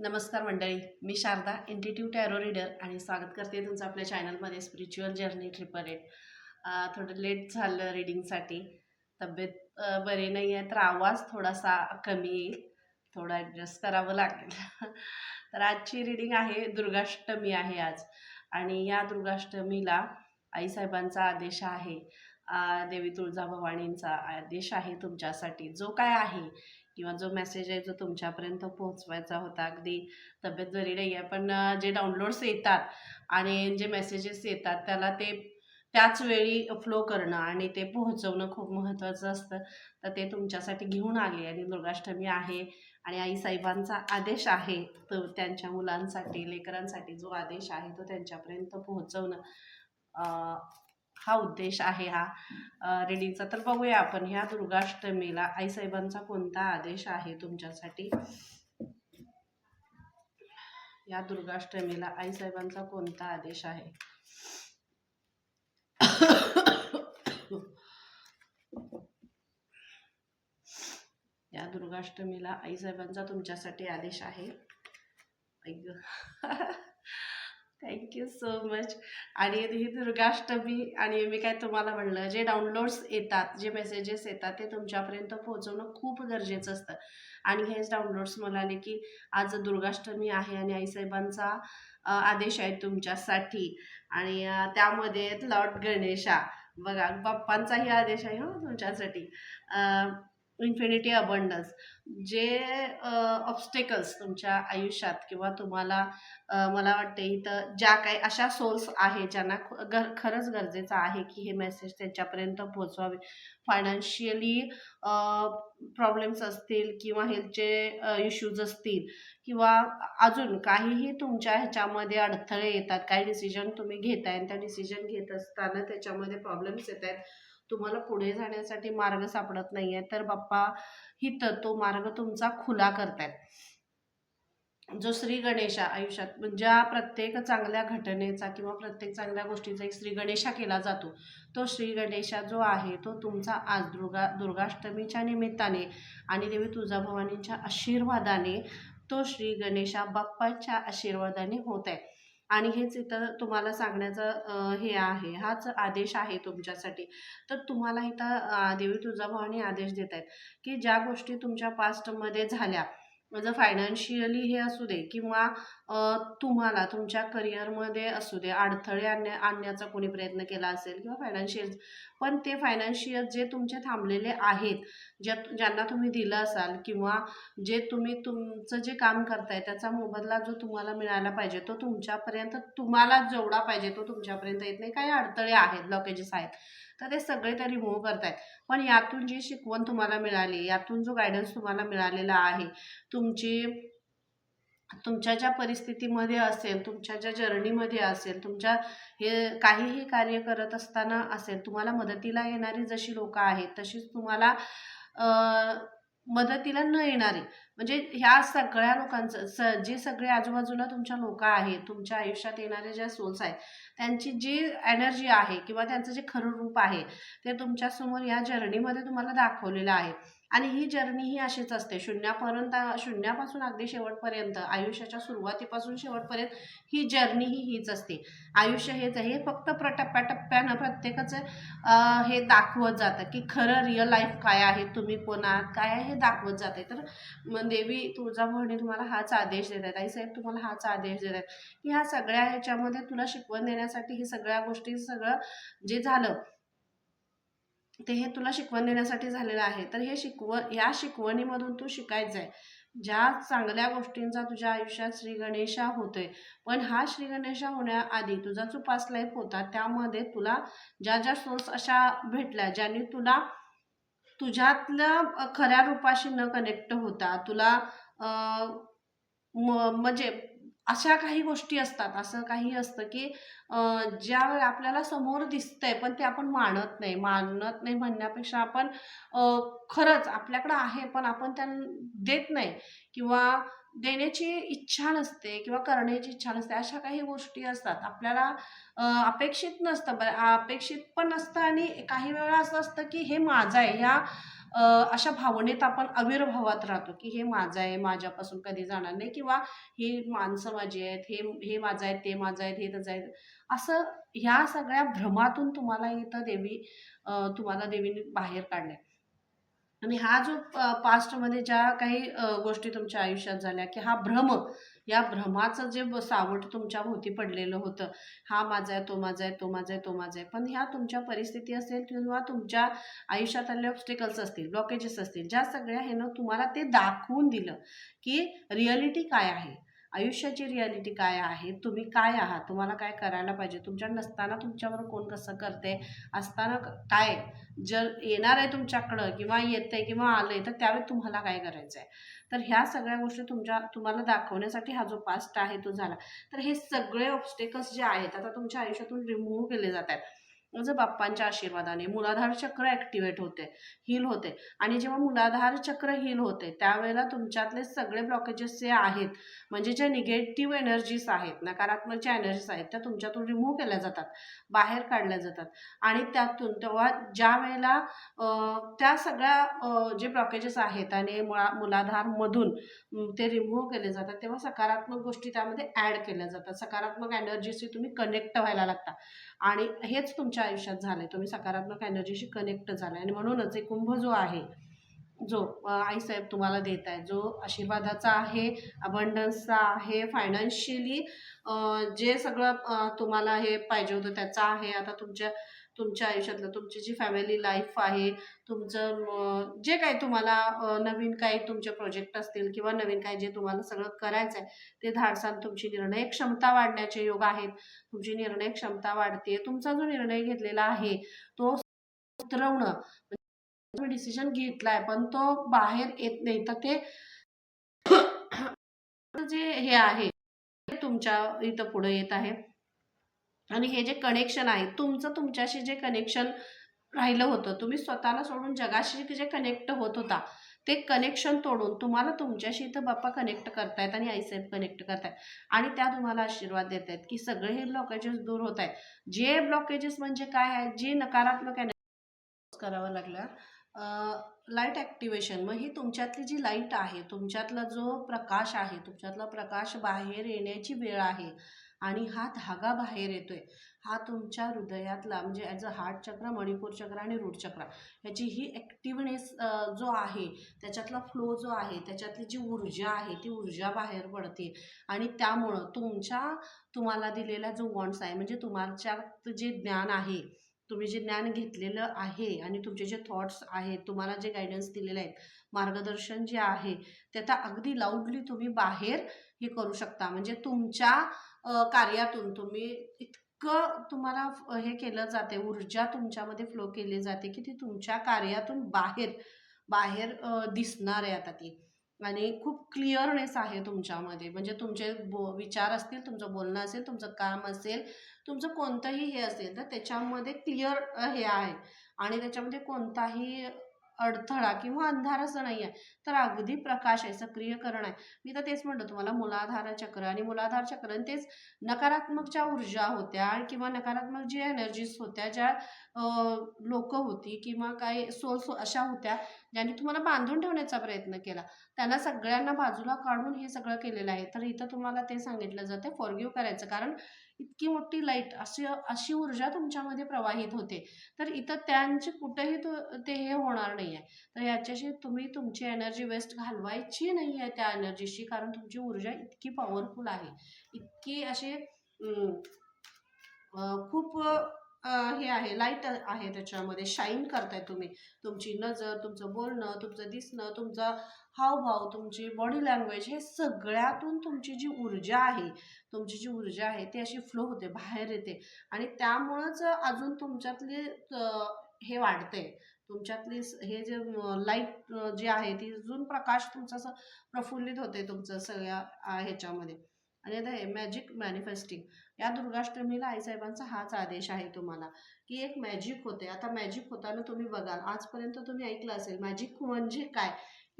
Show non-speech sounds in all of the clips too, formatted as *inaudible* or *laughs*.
नमस्कार मंडळी मी शारदा इंटिट्यूट टॅरो रीडर आणि स्वागत करते तुमचं आपल्या चॅनलमध्ये स्पिरिच्युअल जर्नी ट्रिपल एट थोडं लेट झालं रीडिंगसाठी तब्येत बरे बरी नाही आहे तर आवाज थोडासा कमी येईल. थोडा ॲडजस्ट करावं लागेल. *laughs* तर आजची रीडिंग आहे दुर्गाष्टमी आहे आज. आणि या दुर्गाष्टमीला आईसाहेबांचा आदेश आहे. देवी तुळजाभवानींचा आदेश आहे तुमच्यासाठी. जो काय आहे किंवा जो मेसेज आहे जो तुमच्यापर्यंत पोहोचवायचा होता अगदी तब्येत जरी नाही आहे पण जे डाउनलोड्स येतात आणि जे मेसेजेस येतात त्याला ते त्याच वेळी फ्लो करणं आणि ते पोहोचवणं खूप महत्त्वाचं असतं. तर ते तुमच्यासाठी घेऊन आले आणि दुर्गाष्टमी आहे आणि आई साहेबांचा आदेश आहे तो त्यांच्या मुलांसाठी लेकरांसाठी जो आदेश आहे तो त्यांच्यापर्यंत पोहोचवणं. हा उद्देश आहे हा. रिडिंगचा तर बघूया आपण ह्या दुर्गाष्टमीला आईसाहेबांचा कोणता आदेश आहे तुमच्यासाठी? या दुर्गाष्टमीला आईसाहेबांचा कोणता आदेश आहे? या दुर्गाष्टमीला आईसाहेबांचा तुमच्यासाठी आदेश आहे. *laughs* थँक्यू सो मच आणि ही दुर्गाष्टमी आणि मी काय तुम्हाला म्हणलं जे डाउनलोड्स येतात जे मेसेजेस येतात ते तुमच्यापर्यंत पोहोचवणं खूप गरजेचं असतं. आणि हेच डाउनलोड्स मला आले की आज दुर्गाष्टमी आहे आणि आईसाहेबांचा आदेश आहे तुमच्यासाठी. आणि त्यामध्ये लॉर्ड गणेशा. बघा बाप्पांचाही आदेश आहे हो तुमच्यासाठी. इन्फिनिटी अबंडन्स जे ऑब्स्टेकल्स तुमच्या आयुष्यात किंवा तुम्हाला मला वाटते इथं ज्या काही अशा सोर्स आहे ज्यांना ख- गर खरंच गरजेचं आहे की हे मेसेज त्यांच्यापर्यंत पोहोचवावे. फायनान्शियली प्रॉब्लेम्स असतील किंवा हेल्थचे इश्यूज असतील किंवा अजून काहीही तुमच्या ह्याच्यामध्ये अडथळे येतात काही डिसिजन तुम्ही घेताय आणि त्या डिसिजन घेत असताना त्याच्यामध्ये प्रॉब्लेम्स येत आहेत तुम्हाला पुढे जाण्यासाठी मार्ग सापडत नाही आहे तर बाप्पा हिथं तो मार्ग तुमचा खुला करतायत. जो श्री गणेशा आयुष्यात म्हणजे ज्या प्रत्येक चांगल्या घटनेचा किंवा प्रत्येक चांगल्या गोष्टीचा एक श्री गणेशा केला जातो तो श्री गणेशा जो आहे तो तुमचा आज दुर्गा दुर्गाष्टमीच्या निमित्ताने आणि देवी तुळजाभवानींच्या आशीर्वादाने तो श्री गणेशा बाप्पाच्या आशीर्वादाने होत आहे. आणि हेच इथं तुम्हाला सांगण्याचं हे आहे. हाच आदेश आहे तुमच्यासाठी. तर तुम्हाला इथं देवी तुळजाभवानी आदेश देत आहेत की ज्या गोष्टी तुमच्या पास्टमध्ये झाल्या माझं फायनान्शियली हे असू दे किंवा तुम्हाला तुमच्या करिअरमध्ये असू दे अडथळे आणण्या आणण्याचा कोणी प्रयत्न केला असेल किंवा फायनान्शियल पण ते फायनान्शियल जे तुमचे थांबलेले आहेत ज्या ज्यांना तुम्ही दिलं असाल किंवा जे तुम्ही तुमचं जे काम करताय त्याचा मोबदला जो तुम्हाला मिळायला पाहिजे तो तुमच्यापर्यंत तुम्हाला जेवढा पाहिजे तो तुमच्यापर्यंत येत नाही. काही अडथळे आहेत ब्लॉकेजेस आहेत. तर ते सगळे ते रिमूव्ह करतायत. पण यातून जी शिकवण तुम्हाला मिळाली यातून जो गायडन्स तुम्हाला मिळालेला आहे तुमची तुमच्या ज्या परिस्थितीमध्ये असेल तुमच्या ज्या जर्नीमध्ये असेल तुमच्या हे काहीही कार्य करत असताना असेल तुम्हाला मदतीला येणारी जशी लोकं आहेत तशीच तुम्हाला मदतीला न येणारी. म्हणजे ह्या सगळ्या लोकांचं स जे सगळे आजूबाजूला तुमच्या लोक आहेत तुमच्या आयुष्यात येणारे ज्या सोल्स आहेत त्यांची जी एनर्जी आहे किंवा त्यांचं जे खरं रूप आहे ते तुमच्यासमोर या जर्नीमध्ये तुम्हाला दाखवलेलं आहे. आणि ही जर्नी ही अशीच असते. शून्यापर्यंत शून्यापासून अगदी शेवटपर्यंत आयुष्याच्या सुरुवातीपासून शेवटपर्यंत ही जर्नी ही हीच असते. आयुष्य हेच आहे. हे फक्त प्र टप्प्याटप्प्यानं प्रत्येकाचं हे दाखवत जातं की खरं रिअल लाईफ काय आहे तुम्ही कोण आहात काय आहे हे दाखवत जाते. तर मग देवी तुळजाभवानी तुम्हाला हाच आदेश देत आहेत. आईसाहेब तुम्हाला हाच आदेश देत आहेत. की ह्या सगळ्या ह्याच्यामध्ये तुला शिकवण देण्यासाठी ही सगळ्या गोष्टी सगळं जे झालं ते हे तुला शिकवण देण्यासाठी झालेलं आहे. तर हे शिकवण या शिकवणीमधून तू शिकायचं आहे. ज्या चांगल्या गोष्टींचा तुझ्या आयुष्यात श्री गणेशा होतोय. पण हा श्री गणेशा होण्याआधी तुझा जो पास्ट लाईफ होता त्यामध्ये तुला ज्या ज्या सोर्स अशा भेटल्या ज्यांनी तुला तुझ्यातल्या खऱ्या रूपाशी न कनेक्ट होता तुला म- म्हणजे अशा काही गोष्टी असतात. असं काही असतं की अ, ज्या आपल्याला समोर दिसतंय पण ते आपण मानत नाही. मानत नाही म्हणण्यापेक्षा आपण खरंच आपल्याकडं आहे पण आपण त्यांना देत नाही. किंवा देण्याची इच्छा नसते किंवा करण्याची इच्छा नसते. अशा काही गोष्टी असतात. आपल्याला अपेक्षित नसतं. बरं अपेक्षित पण नसतं आणि काही वेळा असं असतं की हे माझं आहे. ह्या अशा भावनेत आपण आविर्भावात राहतो की हे माझं आहे माझ्यापासून कधी जाणार नाही किंवा ही माणसं माझी आहेत हे हे माझं आहेत ते माझं आहेत हे त्याचं आहेत. असं ह्या सगळ्या भ्रमातून तुम्हाला इथं देवी तुम्हाला देवीने बाहेर काढले आणि हा जो पास्टमध्ये ज्या काही गोष्टी तुमच्या आयुष्यात झाल्या की हा भ्रम या भ्रमाचं जे ब- सावट तुमच्या भोवती पडलेलं होतं हा माझा आहे तो माझा आहे तो माझा आहे तो माझा आहे. पण ह्या तुमच्या परिस्थिती असेल किंवा तुमच्या आयुष्यात आले ऑब्स्टिकल्स असतील ब्लॉकेजेस असतील ज्या सगळ्या ह्यानं तुम्हाला ते दाखवून दिलं की रिअलिटी काय आहे. आयुष्याची रियालिटी काय आहे? तुम्ही काय आहात? तुम्हाला काय करायला पाहिजे? तुमच्या नसताना तुमच्यावर कोण कसं करते असताना काय? जर येणार आहे तुमच्याकडं किंवा येतंय किंवा आलं आहे तर त्यावेळी तुम्हाला काय करायचं आहे तर ह्या सगळ्या गोष्टी तुमच्या तुम्हाला दाखवण्यासाठी हा जो पास्ट आहे तो झाला. तर हे सगळे ऑब्स्टेकल्स जे आहेत आता तुमच्या आयुष्यातून रिमूव्ह केले जात आहेत. म्हणजे बाप्पांच्या आशीर्वादाने मुलाधार चक्र ॲक्टिवेट होते हील होते. आणि जेव्हा मुलाधार चक्र हील होते त्यावेळेला तुमच्यातले सगळे ब्लॉकेजेस जे आहेत म्हणजे जे निगेटिव्ह एनर्जीज आहेत नकारात्मक ज्या एनर्जीज आहेत त्या तुमच्यातून रिमूव्ह केल्या जातात बाहेर काढल्या जातात. आणि त्यातून तेव्हा ज्या वेळेला त्या सगळ्या जे ब्लॉकेजेस आहेत आणि मुळा मुलाधारमधून ते रिमूव्ह केले जातात तेव्हा सकारात्मक गोष्टी त्यामध्ये ॲड केल्या जातात. सकारात्मक एनर्जीशी तुम्ही कनेक्ट व्हायला लागता. आणि हेच तुमच्या आयुष्यात झालं आहे तुम्ही सकारात्मक एनर्जीशी कनेक्ट झालाय. आणि म्हणूनच एक कुंभ जो आहे जो आईसाहेब तुम्हाला देत आहे जो आशीर्वादाचा आहे अबंडन्सचा आहे फायनान्शियली जे सगळं तुम्हाला हे पाहिजे होतं त्याचं आहे. आता तुमच्या तुमच्या आयुष्यातलं तुमची जी फॅमिली लाईफ आहे तुमचं जे काही तुम्हाला नवीन काही तुमचे प्रोजेक्ट असतील किंवा नवीन काही जे तुम्हाला सगळं करायचं आहे ते धाडसान तुमची निर्णय क्षमता वाढण्याचे योग आहेत. तुमची निर्णय क्षमता वाढते. तुमचा जो निर्णय घेतलेला आहे तो उतरवणं तुम्ही डिसिजन घेतलाय पण तो बाहेर येत नाही. तर ते *coughs* जे हे आहे ते तुमच्या इथं पुढे येत आहे. आणि हे जे कनेक्शन आहे तुमचं तुमच्याशी जे कनेक्शन राहिलं होतं तुम्ही स्वतःला सोडून जगाशी जे कनेक्ट होत होता ते कनेक्शन तोडून तुम्हाला तुमच्याशी इथं बाप्पा कनेक्ट करतायत आणि आईसाहेब कनेक्ट करतायत. आणि त्या तुम्हाला आशीर्वाद देत आहेत की सगळे हे ब्लॉकेजेस दूर होत आहेत जे ब्लॉकेजेस म्हणजे काय आहे जे नकारात्मक आहे करावं लागलं लाइट ॲक्टिवेशन मग ही तुमच्यातली जी लाइट आहे तुमच्यातला जो प्रकाश आहे तुमच्यातला प्रकाश बाहेर येण्याची वेळ आहे आणि हा धागा बाहेर येतो आहे हा तुमच्या हृदयातला म्हणजे ॲज अ हार्ट चक्र मणिपूर चक्र आणि रूट चक्र ह्याची ही ॲक्टिवनेस जो आहे त्याच्यातला फ्लो जो आहे त्याच्यातली जी ऊर्जा आहे ती ऊर्जा बाहेर पडते. आणि त्यामुळं तुमच्या तुम्हाला दिलेला जो वॉन्ट्स आहे म्हणजे तुमच्यात जे ज्ञान आहे तुम्ही जे ज्ञान घेतलेलं आहे आणि तुमचे जे थॉट्स आहेत तुम्हाला जे गायडन्स दिलेले आहेत मार्गदर्शन जे आहे ते आता अगदी लाऊडली तुम्ही बाहेर हे करू शकता. म्हणजे तुमच्या कार्यातून तुम्ही इतकं तुम्हाला हे केलं जाते ऊर्जा तुमच्यामध्ये फ्लो केली जाते की ती तुमच्या कार्यातून बाहेर बाहेर दिसणार आहे आता ती. आणि खूप क्लिअरनेस आहे तुमच्यामध्ये. म्हणजे तुमचे बो विचार असतील तुमचं बोलणं असेल तुमचं काम असेल तुमचं कोणतंही हे असेल तर त्याच्यामध्ये क्लिअर हे आहे. आणि त्याच्यामध्ये कोणताही अडथळा किंवा अंधार असं नाही आहे तर अगदी प्रकाश आहे सक्रियकरण आहे. मी तर तेच म्हणतो तुम्हाला मुलाधार चक्र आणि मुलाधार चक्र आणि तेच नकारात्मक ज्या ऊर्जा होत्या किंवा नकारात्मक ज्या एनर्जीज होत्या ज्या लोक होती किंवा काही सोर्स अशा होत्या ज्यांनी तुम्हाला बांधून ठेवण्याचा प्रयत्न केला. त्यांना सगळ्यांना बाजूला काढून हे सगळं केलेलं आहे. तर इथं तुम्हाला ते सांगितलं जातं फॉरगिव्ह करायचं. कारण इतकी मोठी लाइट अशी अशी ऊर्जा तुमच्यामध्ये प्रवाहित होते. तर इथं त्यांचे कुठेही तो ते हे होणार नाही आहे तर याच्याशी तुम्ही तुमची एनर्जी वेस्ट घालवायची नाही आहे त्या एनर्जीशी कारण तुमची ऊर्जा इतकी पॉवरफुल आहे. इतकी अशी खूप हे आहे लाइट आहे त्याच्यामध्ये शाईन करताय तुम्ही. तुमची नजर तुमचं बोलणं तुमचं दिसणं तुमचा हावभाव तुमची बॉडी लँग्वेज हे सगळ्यातून तुमची जी ऊर्जा आहे तुमची जी ऊर्जा आहे ती अशी फ्लो होते बाहेर येते. आणि त्यामुळंच अजून तुमच्यातली हे वाढते तुमच्यातली हे जे लाइट जी आहे ती अजून प्रकाश तुमचा असं प्रफुल्लित होते तुमचं सगळ्या ह्याच्यामध्ये. आणि आता हे मॅजिक मॅनिफेस्टिंग या दुर्गाष्टमीला आईसाहेबांचा हाच आदेश आहे तुम्हाला की एक मॅजिक होते आता मॅजिक होताना तुम्ही बघाल. आजपर्यंत तुम्ही ऐकलं असेल मॅजिक म्हणजे काय?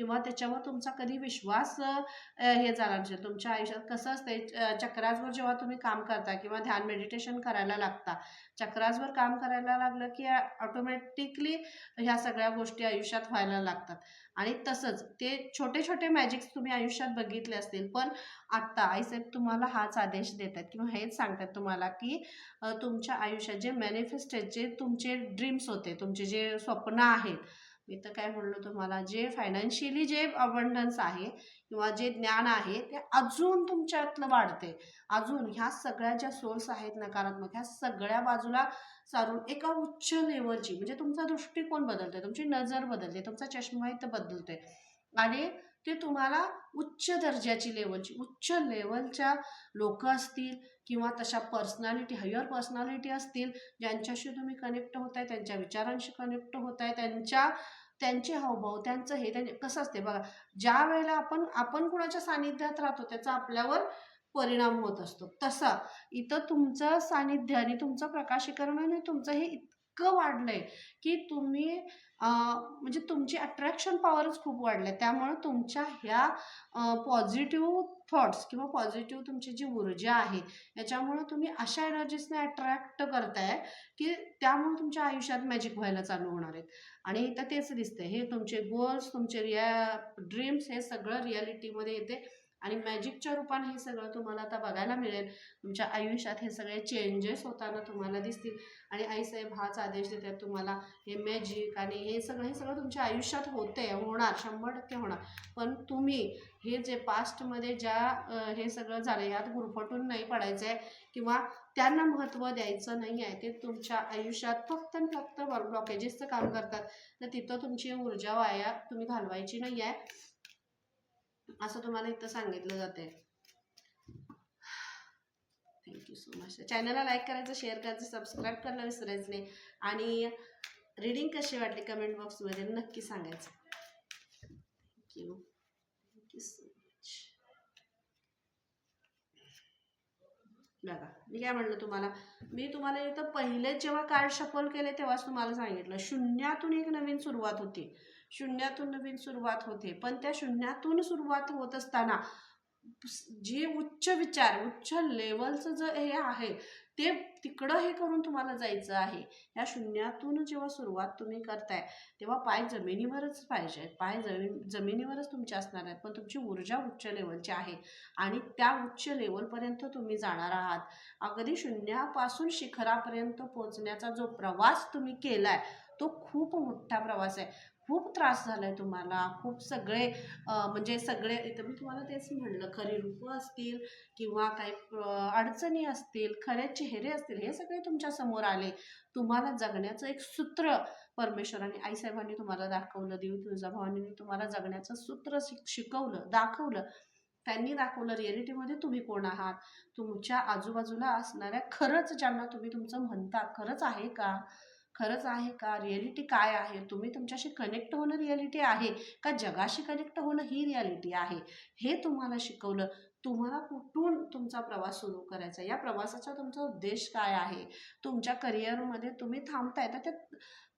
किंवा त्याच्यावर तुमचा कधी विश्वास हे झाला नसेल? तुमच्या आयुष्यात कसं असतंय? चक्राजवर चक्रासवर जेव्हा तुम्ही काम करता किंवा ध्यान मेडिटेशन करायला लागता चक्रासवर काम करायला लागलं की ऑटोमॅटिकली ह्या सगळ्या गोष्टी आयुष्यात व्हायला लागतात. आणि तसंच ते छोटे छोटे मॅजिक्स तुम्ही आयुष्यात बघितले असतील पण आत्ता आईसाहेब तुम्हाला हाच आदेश देत आहेत किंवा हेच सांगतात तुम्हाला की तुमच्या आयुष्यात जे मॅनिफेस्टेड आहेत जे तुमचे ड्रीम्स होते तुमचे जे स्वप्न आहेत मी तर काय म्हणलो तुम्हाला जे फायनान्शियली जे अबंडन्स आहे किंवा जे ज्ञान आहे ते अजून तुमच्यातलं वाढते. अजून ह्या सगळ्या ज्या सोर्स आहेत नकारात्मक ह्या सगळ्या बाजूला सारून एका उच्च लेवलची म्हणजे तुमचा दृष्टिकोन बदलतोय तुमची नजर बदलते तुमचा चष्मा इथं बदलतोय. आणि ते तुम्हाला उच्च दर्जाची लेवलची उच्च लेवलच्या लोक असतील किंवा तशा पर्सनॅलिटी हायर पर्सनॅलिटी असतील ज्यांच्याशी तुम्ही कनेक्ट होत आहे त्यांच्या विचारांशी कनेक्ट होत आहे त्यांच्या त्यांचे हावभाव त्यांचं हे त्यांचे कसं असते बघा ज्या वेळेला आपण आपण कुणाच्या सानिध्यात राहतो त्याचा आपल्यावर परिणाम होत असतो. तसा इथं तुमचं सानिध्य आणि तुमचं प्रकाशीकरण आणि तुमचं हे इतकं वाढलंय की तुम्ही म्हणजे तुमची अट्रॅक्शन पॉवरच खूप वाढलंय. त्यामुळे तुमच्या ह्या पॉझिटिव्ह थॉट्स किंवा पॉझिटिव्ह तुमची जी ऊर्जा आहे याच्यामुळे तुम्ही अशा एनर्जीसने अट्रॅक्ट करताय की त्यामुळे तुमच्या आयुष्यात मॅजिक व्हायला चालू होणार आहेत आणि इथं तेच दिसतंय. हे तुमचे गोल्स तुमचे रिया ड्रीम्स हे सगळं रियालिटीमध्ये येते. आणि मॅजिकच्या रूपाने हे सगळं तुम्हाला आता बघायला मिळेल. तुमच्या आयुष्यात हे सगळे चेंजेस होताना तुम्हाला दिसतील. आणि आईसाहेब हाच आदेश देतात तुम्हाला हे मॅजिक आणि हे सगळं हे सगळं तुमच्या आयुष्यात होते होणार शंभर टक्के होणार. पण तुम्ही हे जे पास्टमध्ये ज्या हे सगळं झालं यात गुरफटून नाही पडायचं आहे किंवा त्यांना महत्त्व द्यायचं नाही आहे ते तुमच्या आयुष्यात फक्त आणि फक्त ब्लॉकेजेसचं काम करतात. तर तिथं तुमची ऊर्जा वाया तुम्ही घालवायची नाही आहे. असं तुम्हाला इथं सांगितलं जाते थँक्यू सो मच चॅनलला लाईक करायचं शेअर करायचं सबस्क्राईब करायला विसरायचं नाही. आणि रीडिंग कशी वाटली कमेंट बॉक्समध्ये नक्की सांगायचं. थँक्यू थँक्यू सो मच बघा मी काय म्हणलं तुम्हाला? मी तुम्हाला इथं पहिले जेव्हा कार्ड शफल केले तेव्हाच तुम्हाला सांगितलं. शून्यातून एक नवीन सुरुवात होती. शून्यातून नवीन सुरुवात होते. पण त्या शून्यातून सुरुवात होत असताना जे उच्च विचार उच्च लेवलचं जे हे आहे ते तिकडं हे करून तुम्हाला जायचं आहे. या शून्यातून जेव्हा सुरुवात तुम्ही करताय तेव्हा पाय जमिनीवरच पाहिजे. पाय जमीन जमिनीवरच तुमचे असणार आहेत पण तुमची ऊर्जा उच्च लेवलची आहे आणि त्या उच्च लेवलपर्यंत तुम्ही जाणार आहात. अगदी शून्यापासून शिखरापर्यंत पोहोचण्याचा जो प्रवास तुम्ही केलाय तो खूप मोठा प्रवास आहे. खूप त्रास झाला आहे तुम्हाला. खूप सगळे म्हणजे सगळे इथं मी तुम्हाला तेच म्हणलं खरी रूपं असतील किंवा काही अडचणी असतील खरे चेहरे असतील हे सगळे तुमच्यासमोर आले. तुम्हाला जगण्याचं एक सूत्र परमेश्वराने आईसाहेबांनी तुम्हाला दाखवलं देवी तुळजाभवानी तुम्हाला जगण्याचं सूत्र शिक शिकवलं दाखवलं. त्यांनी दाखवलं रिॲलिटीमध्ये तुम्ही कोण आहात? तुमच्या आजूबाजूला असणाऱ्या खरंच ज्यांना तुम्ही तुमचं म्हणता खरंच आहे का? खरंच आहे का? रिॲलिटी काय आहे? तुम्ही तुमच्याशी कनेक्ट होणं रिॲलिटी आहे का? जगाशी कनेक्ट होणं ही रिॲलिटी आहे. हे तुम्हाला शिकवलं. तुम्हाला कुठून तुमचा प्रवास सुरू करायचा? या प्रवासाचा तुमचा उद्देश काय आहे? तुमच्या करिअरमध्ये तुम्ही थांबताय तर ते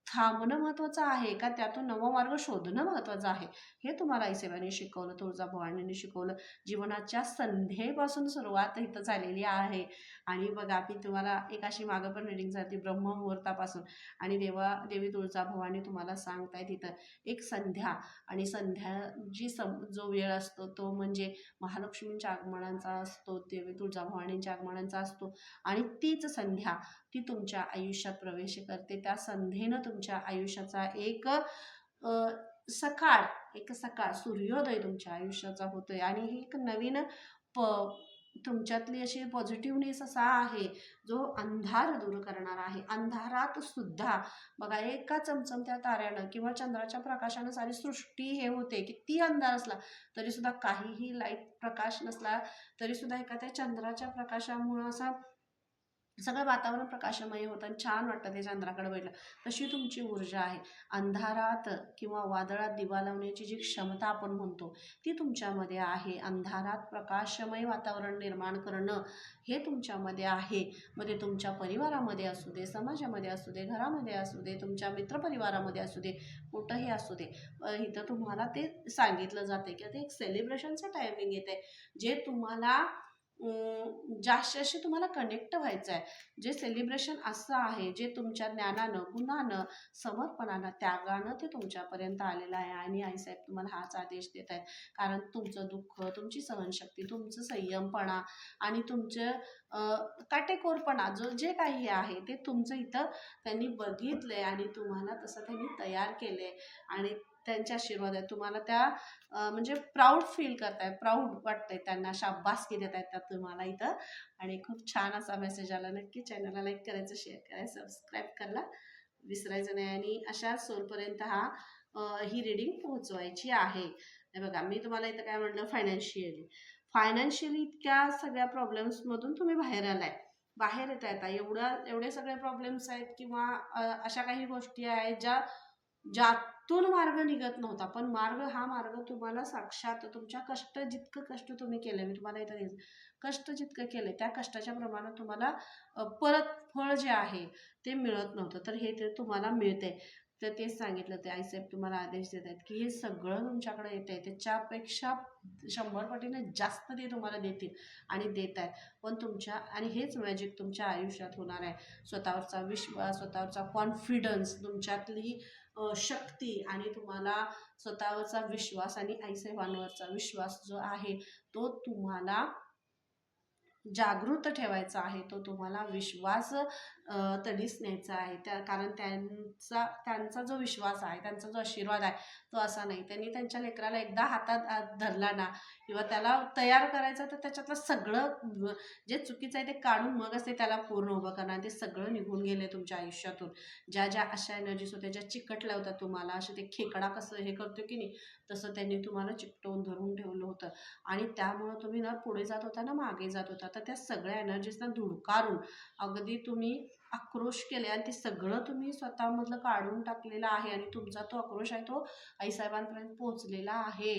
थांबणं महत्त्वाचं आहे का? त्यातून नवा मार्ग शोधणं महत्त्वाचं आहे. हे तुम्हाला आईसेवाने शिकवलं तुळजाभवानीने शिकवलं. जीवनाच्या संध्येपासून सुरुवात इथं झालेली आहे. आणि बघा मी तुम्हाला एक अशी मागं पण रिडिंग जाते ब्रह्ममुहूर्तापासून. आणि देवा देवी तुळजाभवानी तुम्हाला सांगताय तिथं एक संध्या. आणि संध्या जी सम जो वेळ असतो तो म्हणजे महालक्ष्मींच्या आगमनांचा असतो देवी तुळजाभवानींच्या आगमनांचा असतो. आणि तीच संध्या. ती तुमच्या आयुष्यात प्रवेश करते. त्या संधीनं तुमच्या आयुष्याचा एक सकाळ एक सकाळ सूर्योदय तुमच्या आयुष्याचा होतोय. आणि ही एक नवीन प तुमच्यातली अशी पॉझिटिव्हनेस असा आहे जो अंधार दूर करणार आहे. अंधारात सुद्धा बघा एका चमचमत्या ताऱ्यानं किंवा चंद्राच्या प्रकाशानं सारी सृष्टी हे होते किती अंधार असला तरी सुद्धा काहीही लाइट प्रकाश नसला तरी सुद्धा एखाद्या चंद्राच्या प्रकाशामुळं असा सगळं वातावरण प्रकाशमय होतं आणि छान वाटतं ते चंद्राकडे बघितलं. तशी तुमची ऊर्जा आहे. अंधारात किंवा वादळात दिवा लावण्याची जी क्षमता आपण म्हणतो ती तुमच्यामध्ये आहे. अंधारात प्रकाशमय वातावरण निर्माण करणं हे तुमच्यामध्ये आहे. मग ते तुमच्या परिवारामध्ये असू दे समाजामध्ये असू दे घरामध्ये असू दे तुमच्या मित्रपरिवारामध्ये असू दे कुठंही असू दे. इथं तुम्हाला ते सांगितलं जाते की ते एक सेलिब्रेशनचं टायमिंग येते जे तुम्हाला ज्याच्याशी तुम्हाला कनेक्ट व्हायचं आहे जे सेलिब्रेशन असं आहे जे तुमच्या ज्ञानानं गुणानं समर्पणानं त्यागानं ते तुमच्यापर्यंत आलेलं आहे. आणि आईसाहेब तुम्हाला हाच आदेश देत आहेत. कारण तुमचं दुःख तुमची सहनशक्ती तुमचं संयमपणा आणि तुमचं काटेकोरपणा जो जे काही आहे ते तुमचं इथं त्यांनी बघितलं आहे आणि तुम्हाला तसं त्यांनी तयार केलं आहे आणि त्यांच्या आशीर्वाद आहे तुम्हाला त्या म्हणजे प्राऊड फील करताय प्राऊड वाटतंय त्यांना शाबासकी देत आहेत त्या तुम्हाला इथं. आणि खूप छान असा मेसेज आला. नक्की चॅनलला लाईक करायचं शेअर करायचं सबस्क्राईब करायला विसरायचं नाही. आणि अशा सोलपर्यंत हा ही रिडिंग पोहोचवायची आहे. हे बघा मी तुम्हाला इथं काय म्हटलं? फायनान्शियली फायनान्शियली इतक्या सगळ्या प्रॉब्लेम्समधून तुम्ही बाहेर आलाय. बाहेर येता येता एवढं एवढे सगळे प्रॉब्लेम्स आहेत किंवा अशा काही गोष्टी आहेत ज्या ज्यातून मार्ग निघत नव्हता. पण मार्ग हा मार्ग तुम्हाला साक्षात तुमच्या कष्ट जितकं कष्ट तुम्ही केलं मी तुम्हाला इथं कष्ट जितकं केलं त्या कष्टाच्या प्रमाणात तुम्हाला परत फळ जे आहे ते मिळत नव्हतं. तर हे ते तुम्हाला मिळते तर तेच सांगितलं ते आईसाहेब तुम्हाला आदेश देत आहेत की हे सगळं तुमच्याकडे येत आहे. त्याच्यापेक्षा शंभर पटीने जास्त ते तुम्हाला देतील आणि देत आहेत. पण तुमच्या आणि हेच मॅजिक तुमच्या आयुष्यात होणार आहे. स्वतःवरचा विश्वास स्वतःवरचा कॉन्फिडन्स तुमच्यातली शक्ती आणि तुम्हाला स्वतःवरचा विश्वास आणि आईसाहेबांवरचा विश्वास जो आहे तो तुम्हाला जागृत ठेवायचा आहे. तो तुम्हाला विश्वास तडीस न्यायचा आहे. त्या कारण त्यांचा त्यांचा जो विश्वास आहे त्यांचा जो आशीर्वाद आहे तो असा नाही. त्यांनी त्यांच्या लेकराला एकदा हातात धरला ना किंवा त्याला तयार करायचं तर त्याच्यातलं सगळं जे चुकीचं आहे ते काढून मगच ते त्याला पूर्ण उभं करणार. ते सगळं निघून गेले तुमच्या आयुष्यातून. ज्या ज्या अशा एनर्जीज होत्या ज्या चिकटल्या होत्या तुम्हाला असे ते खेकडा कसं हे करतो की नाही तसं त्यांनी तुम्हाला चिकटवून धरून ठेवलं होतं. आणि त्यामुळं तुम्ही ना पुढे जात होता ना मागे जात होता तर त्या सगळ्या एनर्जीजना धुडकारून अगदी तुम्ही आक्रोश केले आणि ते सगळं तुम्ही स्वतःमधलं काढून टाकलेलं आहे आणि तुमचा तो आक्रोश आहे तो आईसाहेबांपर्यंत पोहोचलेला आहे.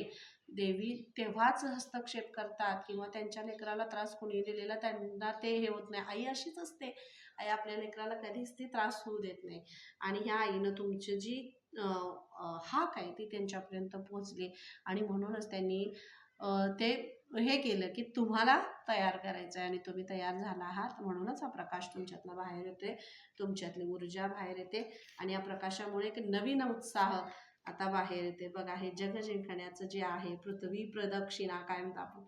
देवी तेव्हाच हस्तक्षेप करतात किंवा त्यांच्या लेकराला त्रास कोणी दिलेला त्यांना ते हे होत नाही. आई अशीच असते. आई आपल्या लेकराला कधीच ती त्रास होऊ देत नाही. आणि ह्या आईनं तुमची जी हाक आहे ती त्यांच्यापर्यंत पोहोचली. आणि म्हणूनच त्यांनी ते हे केलं की तुम्हाला तयार करायचं आहे आणि तुम्ही तयार झाला आहात म्हणूनच हा प्रकाश तुमच्यातला बाहेर येतोय तुमच्यातली ऊर्जा बाहेर येते आणि या प्रकाशामुळे एक नवीन उत्साह आता बाहेर येते. बघा हे जग जिंकण्याचं जे आहे पृथ्वी प्रदक्षिणा काय म्हणतो आपण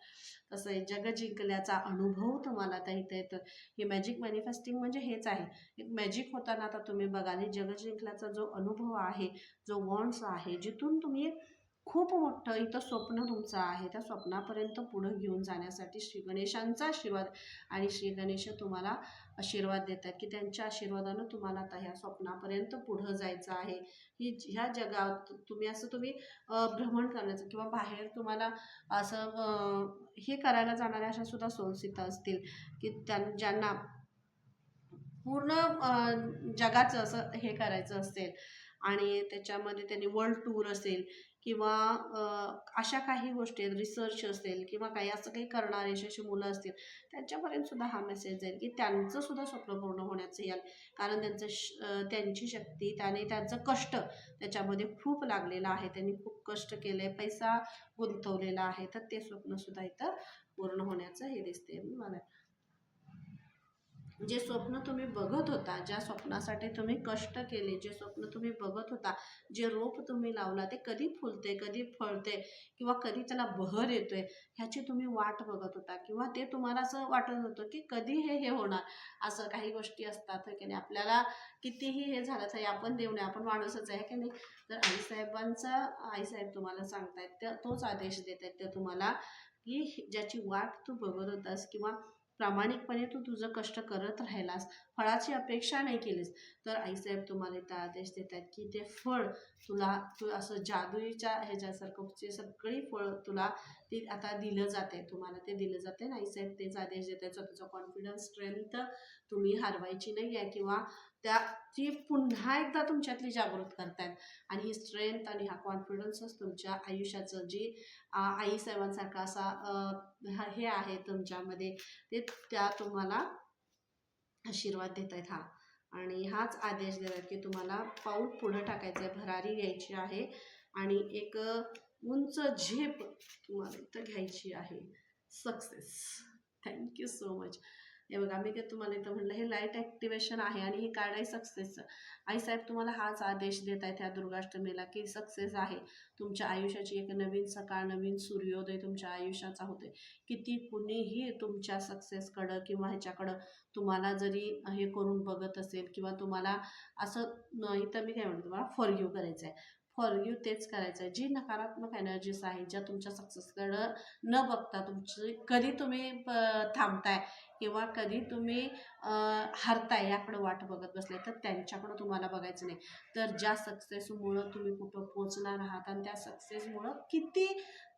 तसं हे जग जिंकल्याचा अनुभव तुम्हाला आता इथं येतं हे मॅजिक मॅनिफेस्टिंग म्हणजे हेच आहे. एक मॅजिक होताना आता तुम्ही बघाल हे जग जिंकल्याचा जो अनुभव आहे जो वॉन्ट्स आहे जिथून तुम्ही खूप मोठं इथं स्वप्न तुमचं आहे. त्या स्वप्नापर्यंत पुढं घेऊन जाण्यासाठी श्री गणेशांचा आशीर्वाद आणि श्री गणेश तुम्हाला आशीर्वाद देतात की त्यांच्या आशीर्वादानं तुम्हाला आता ह्या स्वप्नापर्यंत पुढं जायचं आहे. ही ह्या जगात तुम्ही असं तुम्ही भ्रमण करण्याचं किंवा बाहेर तुम्हाला असं हे करायला जाणाऱ्या अशा सुद्धा सोल्स असतील की त्यां ज्यांना पूर्ण जगाचं असं हे करायचं असेल आणि त्याच्यामध्ये त्यांनी वर्ल्ड टूर असेल किंवा अशा काही गोष्टी आहेत रिसर्च असेल किंवा काही असं काही करणारे अशी अशी मुलं असतील त्यांच्यापर्यंत सुद्धा हा मेसेज जाईल की त्यांचं सुद्धा स्वप्न पूर्ण होण्याचं याल. कारण त्यांचं श त्यांची शक्ती त्याने त्यांचं कष्ट त्याच्यामध्ये खूप लागलेलं आहे. त्यांनी खूप कष्ट केले पैसा गुंतवलेला आहे तर ते स्वप्नसुद्धा इथं पूर्ण होण्याचं हे दिसते मला जे स्वप्न तुम्ही बघत होता ज्या स्वप्नासाठी तुम्ही कष्ट केले जे स्वप्न तुम्ही बघत होता जे रोप तुम्ही लावला ते कधी फुलते कधी फळते किंवा कधी त्याला बहर येतोय ह्याची तुम्ही वाट बघत होता किंवा ते तुम्हाला असं वाटत होतं की कधी हे हे होणार? असं काही गोष्टी असतात की नाही? आपल्याला कितीही हे झालं तरी आपण देऊ नये आपण माणूसच आहे की नाही? तर आईसाहेबांचा आईसाहेब तुम्हाला सांगतायत त्या तोच आदेश देत आहेत ते तुम्हाला की ज्याची वाट तू बघत होतास किंवा प्रामाणिकपणे तू तुझं कष्ट करत राहिलास फळाची अपेक्षा नाही केलीस. तर आईसाहेब तुम्हाला इथं आदेश देत आहेत की ते फळ तुला तू असं जादुईच्या ह्याच्यासारखं जे सगळी फळं तुला ती आता दिलं जाते तुम्हाला ते दिलं जाते आणि आईसाहेब तेच आदेश देत आहेत स्वतःचा कॉन्फिडन्स स्ट्रेंथ तुम्ही हरवायची नाही आहे किंवा त्या ती पुन्हा एकदा तुमच्यातली जागृत करतायत. आणि ही स्ट्रेंथ आणि हा कॉन्फिडन्सच तुमच्या आयुष्याचं जी आई साहेबांसारखा असा हे आहे तुमच्यामध्ये ते त्या तुम्हाला आशीर्वाद देत आहेत हा. आणि हाच आदेश देतात की तुम्हाला पाऊल पुढं टाकायचं आहे भरारी घ्यायची आहे. आणि एक उंच झेप तुम्हाला इथं घ्यायची आहे. सक्सेस थँक्यू सो मच हे बघा मी ते तुम्हाला इथं म्हटलं हे लाइट ॲक्टिवेशन आहे आणि हे कार्ड आहे सक्सेसचं आईसाहेब तुम्हाला हाच आदेश देत आहेत ह्या दुर्गाष्टमीला की सक्सेस आहे. तुमच्या आयुष्याची एक नवीन सकाळ नवीन सूर्योदय तुमच्या आयुष्याचा होतोय. किती कुणीही तुमच्या सक्सेसकडं किंवा ह्याच्याकडं तुम्हाला जरी हे करून बघत असेल किंवा तुम्हाला असं इथं मी काय म्हणतो तुम्हाला फॉरग्यू करायचं आहे फॉरग्यू तेच करायचं आहे जी नकारात्मक एनर्जीज आहे ज्या तुमच्या सक्सेसकडं न बघता तुमची कधी तुम्ही प- थांबताय किंवा कधी तुम्ही हरताय याकडं वाट बघत बसले तर त्यांच्याकडं तुम्हाला बघायचं नाही. तर ज्या सक्सेसमुळं तुम्ही कुठं पोचणार आहात आणि त्या सक्सेसमुळं किती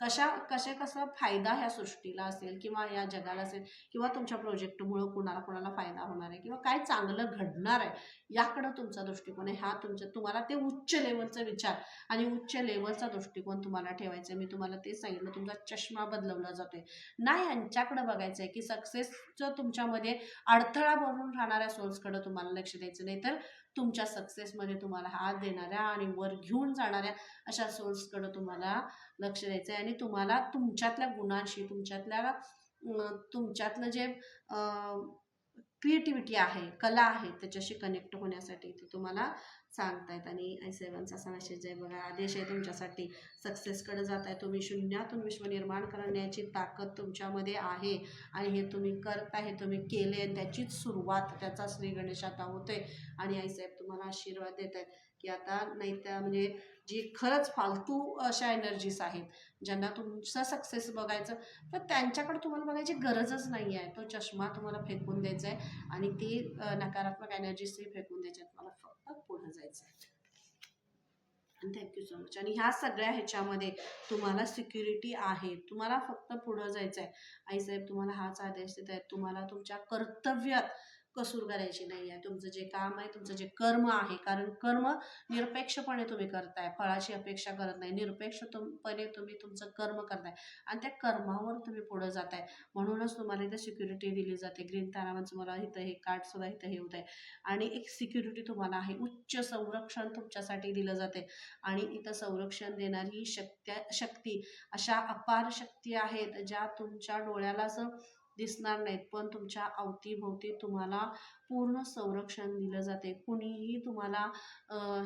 कशा कशा कसा फायदा ह्या सृष्टीला असेल किंवा या जगाला असेल किंवा तुमच्या प्रोजेक्टमुळं कुणाला कुणाला फायदा होणार आहे किंवा काय चांगलं घडणार आहे याकडं तुमचा दृष्टिकोन आहे. हा तुमच्या तुम्हाला ते उच्च लेवलचा विचार आणि उच्च लेवलचा दृष्टिकोन तुम्हाला ठेवायचा आहे. मी तुम्हाला ते सांगितलं तुमचा चष्मा बदलवला जातोय. ना यांच्याकडे बघायचं आहे की सक्सेसचं तुमच्यामध्ये अडथळा बनून राहणाऱ्या सोल्सकडे तुम्हाला लक्ष द्यायचं नाही तर तुमच्या सक्सेसमध्ये तुम्हाला हात देणाऱ्या आणि वर घेऊन जाणाऱ्या अशा सोल्सकडे तुम्हाला लक्ष द्यायचं आहे आणि तुम्हाला तुमच्यातल्या गुणांशी तुमच्यातल्या तुमच्यातलं जे क्रिएटिव्हिटी आहे कला आहे त्याच्याशी कनेक्ट होण्यासाठी ते तुम्हाला सांगतायत. आणि आईसाहेबांचा असा मेसेज आहे बघा आदेश आहे तुमच्यासाठी. सक्सेसकडे जात आहे तुम्ही शून्यातून विश्व निर्माण करण्याची ताकद तुमच्यामध्ये आहे. आणि हे तुम्ही करता हे तुम्ही केले आणि त्याचीच सुरुवात त्याचा श्री गणेश आता होतोय. आणि आईसाहेब तुम्हाला आशीर्वाद देत आहेत की आता नाही त्या म्हणजे जी खरंच फालतू अशा एनर्जीज आहेत ज्यांना तुमचा सक्सेस बघायचं तर त्यांच्याकडे तुम्हाला बघायची गरजच नाही आहे. तो चष्मा तुम्हाला फेकून द्यायचा आहे आणि ती नकारात्मक एनर्जीज फेकून द्यायच्या आहेत. तुम्हाला फक्त पुढे जायचं आहे. आणि थँक्यू सो मच आणि ह्या सगळ्या ह्याच्यामध्ये तुम्हाला सिक्युरिटी आहे. तुम्हाला फक्त पुढं जायचं आहे. आईसाहेब तुम्हाला हाच आदेश देत आहेत. तुम्हाला तुमच्या कर्तव्यात कसूर करायची नाही आहे तुमचं जे काम आहे तुमचं जे कर्म आहे कारण कर्म निरपेक्षपणे तुम्ही करताय. फळाची अपेक्षा करत नाही. निरपेक्षपणे तुम्ही तुमचं कर्म करताय. आणि त्या कर्मावर तुम्ही पुढं जाताय. म्हणूनच तुम्हाला इथं सिक्युरिटी दिली जाते. ग्रीन तारावांचं तुम्हाला इथं हे कार्ड सुद्धा इथं हे होत आहे आणि एक सिक्युरिटी तुम्हाला आहे. उच्च संरक्षण तुमच्यासाठी दिलं जाते. आणि इथं संरक्षण देणारी शक्त्या शक्ती अशा अपार शक्ती आहेत ज्या तुमच्या डोळ्याला असं दिसणार नाहीत पण तुमच्या अवतीभोवती तुम्हाला पूर्ण संरक्षण दिलं जाते. कुणीही तुम्हाला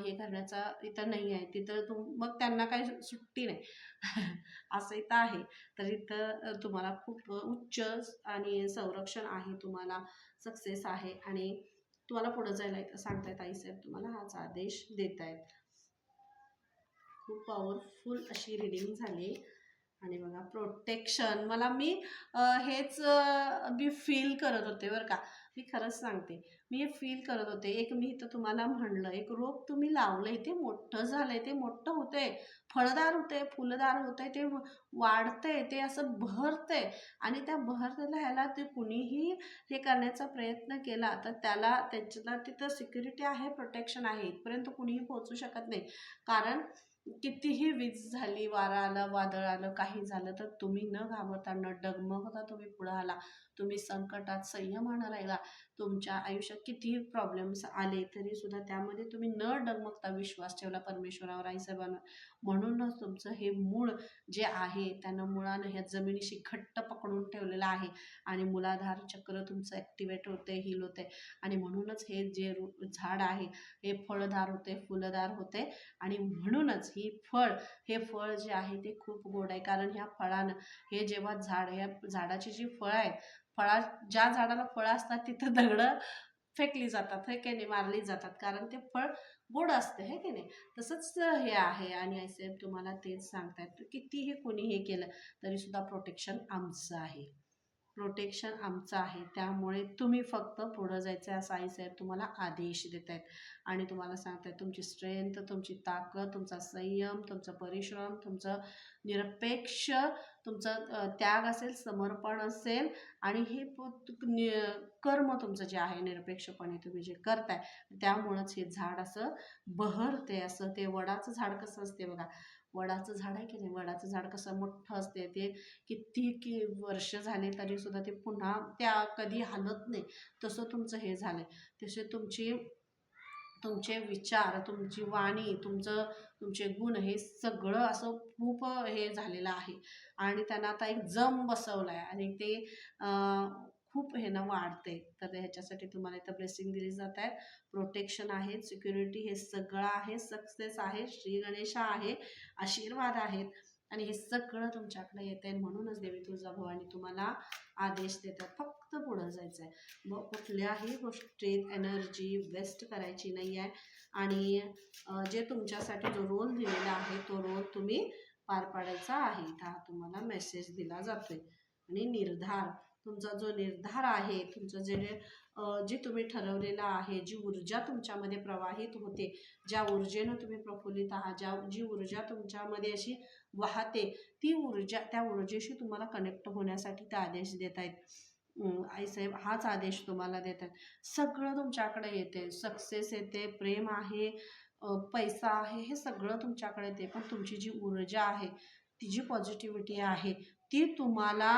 हे करण्याचा इथं नाही आहे. तिथं तुम मग त्यांना काही सुट्टी नाही. *laughs* असं इथं आहे. तर इथं तुम्हाला खूप उच्च आणि संरक्षण आहे. तुम्हाला सक्सेस आहे. आणि तुम्हाला पुढं जायला इथं सांगतायत आईसाहेब तुम्हाला हाच आदेश देत आहेत खूप पॉवरफुल अशी रिडिंग झाली. आणि बघा प्रोटेक्शन मला मी हेच मी फील करत होते बरं का. मी खरंच सांगते. मी हे फील करत होते. एक मी इथं तुम्हाला म्हणलं एक रोप तुम्ही लावलंय ते मोठं झालंय ते मोठं होतंय. फळदार होतंय फुलदार होतंय ते वाढतंय ते असं बहरतंय. आणि त्या बहरतेला ह्याला ते कुणीही हे करण्याचा प्रयत्न केला तर त्याला त्याच्याला तिथं सिक्युरिटी आहे प्रोटेक्शन आहे. इथपर्यंत कुणीही पोहोचू शकत नाही. कारण कितीही वीज झाली वारा आलं वादळ आलं काही झालं तर तुम्ही न घाबरता न डगमगता तुम्ही पुढं आला. तुम्ही संकटात संयमानं राहिला तुमच्या आयुष्यात कितीही प्रॉब्लेम्स आले तरी सुद्धा त्यामध्ये तुम्ही न डगमगता विश्वास ठेवला परमेश्वरावर आईसाहेबांना म्हणूनच तुमचं हे मूळ जे आहे त्यानं मुळानं ह्या जमिनीशी घट्ट पकडून ठेवलेलं आहे. आणि मुलाधार चक्र तुमचं ॲक्टिवेट होते हिल होते आणि म्हणूनच हे जे झाड आहे हे फळदार होते फुलदार होते. आणि म्हणूनच ही फळ हे फळ जे आहे ते खूप गोड आहे. कारण ह्या फळानं हे जेव्हा झाड ह्या झाडाची जी फळं आहेत फळा ज्या झाडाला फळं असतात तिथं दगडं फेकली जातात हे की नाही? मारली जातात. कारण ते फळ गोड असते हे की नाही? तसंच हे आहे आणि आईसाहेब तुम्हाला तेच सांगतायत कितीही कोणी हे केलं तरी सुद्धा प्रोटेक्शन आमचं आहे. प्रोटेक्शन आमचं आहे. त्यामुळे तुम्ही फक्त पुढं जायचं आहे असं आईसाहेब तुम्हाला आदेश देत आहेत. आणि तुम्हाला सांगत आहेत तुमची स्ट्रेंथ तुमची ताकद तुमचा संयम तुमचा परिश्रम तुमचं निरपेक्ष तुमचं त्याग असेल समर्पण असेल. आणि हे नि- कर्म तुमचं जे आहे निरपेक्षपणे तुम्ही जे करताय त्यामुळंच हे झाड असं बहरते असं ते वडाचं झाड कसं असते बघा. वडाचं झाड आहे की नाही? वडाचं झाड कसं मोठं असते ते किती की वर्ष झाले तरी सुद्धा ते पुन्हा त्या कधी हालत नाही. तसं तुमचं हे झालं तसे तुमची तुमचे विचार तुमची वाणी तुमचं तुमचे गुण हे सगळं असं खूप हे झालेलं आहे. आणि त्यांना आता एक जम बसवलाय. आणि ते खूप हे ना वाढते तर ह्याच्यासाठी तुम्हाला इथं ब्लेसिंग दिली जात आहे प्रोटेक्शन आहे सिक्युरिटी हे सगळं आहे सक्सेस आहे श्री गणेशा आहे आशीर्वाद आहेत. आणि हे सगळं तुमच्याकडे येत आहे म्हणूनच देवी तुळजाभवानी तुम्हाला आदेश देतात. फक्त पुढं जायचं आहे मग कुठल्याही गोष्टीत एनर्जी वेस्ट करायची नाही आहे. आणि जे तुमच्यासाठी जो रोल दिलेला आहे तो रोल तुम्ही पार पाडायचा आहे. इथं हा तुम्हाला मेसेज दिला जातोय. आणि निर्धार. तुमचा जो निर्धार आहे तुमचं जे जे तुम्ही ठरवलेलं आहे जी ऊर्जा तुमच्यामध्ये प्रवाहित होते ज्या ऊर्जेनं तुम्ही प्रफुल्लित आहात ज्या जी ऊर्जा तुमच्यामध्ये अशी वाहते ती ऊर्जा त्या ऊर्जेशी तुम्हाला कनेक्ट होण्यासाठी ते आदेश देत आहेत. आई आईसाहेब हाच आदेश तुम्हाला देत आहेत. सगळं तुमच्याकडे येते. सक्सेस येते प्रेम आहे पैसा आहे हे सगळं तुमच्याकडे येते. पण तुमची जी ऊर्जा आहे ती जी पॉझिटिव्हिटी आहे ती तुम्हाला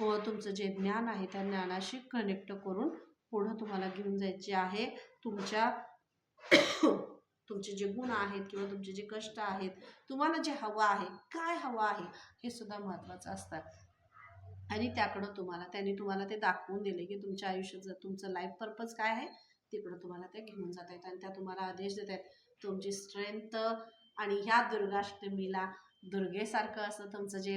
व तुमचं जे ज्ञान आहे त्या ज्ञानाशी कनेक्ट करून पुढं तुम्हाला घेऊन जायचे आहे. तुमच्या *coughs* तुमचे जे गुण आहेत किंवा तुमचे जे कष्ट आहेत तुम्हाला जे हवं आहे काय हवं आहे हे सुद्धा महत्त्वाचं असतं. आणि त्याकडं तुम्हाला त्यांनी तुम्हाला ते दाखवून दिले की तुमच्या आयुष्यात जर तुमचं लाईफ पर्पज काय आहे तिकडं तुम्हाला ते घेऊन जात आहेत आणि त्या तुम्हाला आदेश देत आहेत तुमची स्ट्रेंथ आणि ह्या दुर्गाष्टमीला दुर्गेसारखं असं तुमचं जे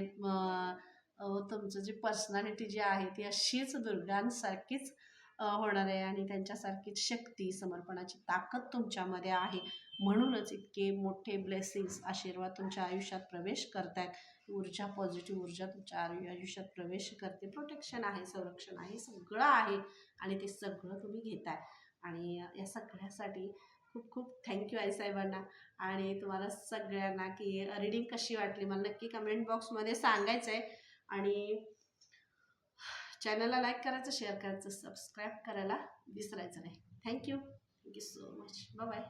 तुमचं जी पर्सनॅलिटी जी आहे ती अशीच दुर्गांसारखीच होणार आहे आणि त्यांच्यासारखीच शक्ती समर्पणाची ताकद तुमच्यामध्ये आहे. म्हणूनच इतके मोठे ब्लेसिंग्स आशीर्वाद तुमच्या आयुष्यात प्रवेश करतायत. ऊर्जा पॉझिटिव्ह ऊर्जा तुमच्या आयु- आयुष्यात प्रवेश करते. प्रोटेक्शन आहे संरक्षण आहे सगळं आहे आणि ते सगळं तुम्ही घेताय. आणि या सगळ्यासाठी खूप खूप थँक्यू आईसाहेबांना. आणि तुम्हाला सगळ्यांना की रीडिंग कशी वाटली? मला नक्की कमेंट बॉक्समध्ये सांगायचं आहे आणि चॅनलला लाईक करायचं शेअर करायचं सबस्क्राईब करायला विसरायचं नाही. Thank you thank you so much bye